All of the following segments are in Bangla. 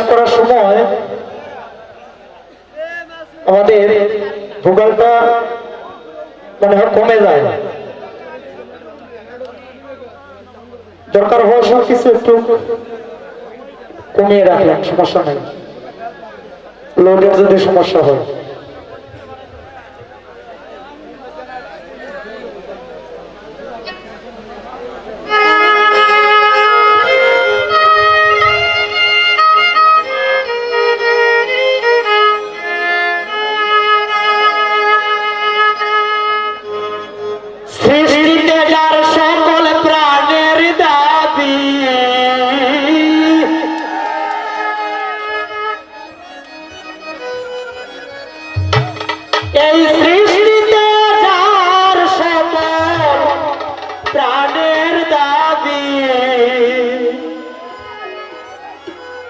পাঠ করার সময় আমাদের ভোগালটা মানে কমে যায়। দরকার হওয়ার সব কিছু একটু কমিয়ে রাখলাম, সমস্যা নেই। লোডের যদি সমস্যা হয়।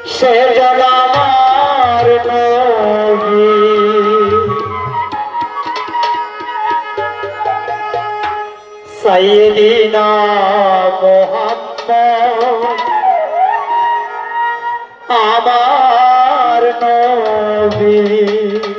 সেজন আমার নবী। সাইদিনা মোহাম্মদ আমার নবী।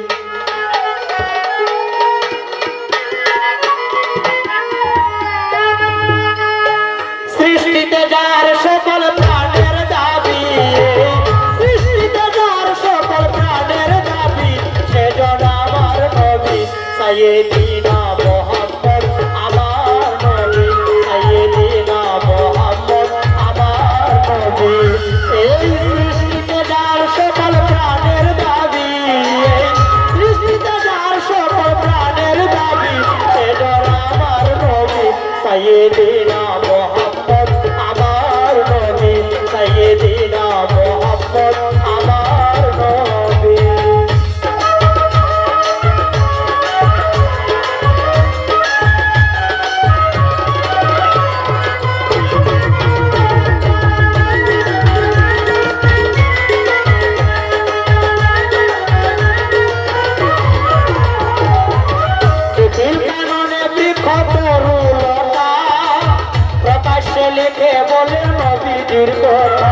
চাইয়ে দিনা দেখে বলে নবীজির কথা।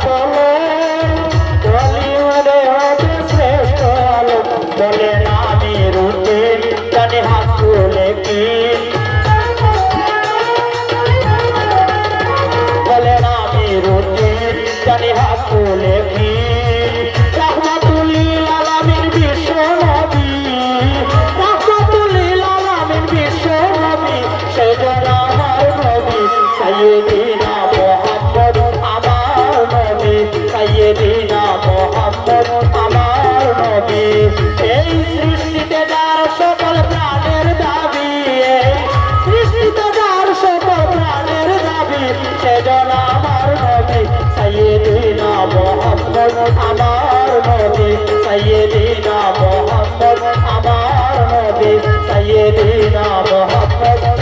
Thank you. আমার নবী সাইয়েদিনা মোহাম্মদ আমার নবী সাইয়েদিনা মোহাম্মদ।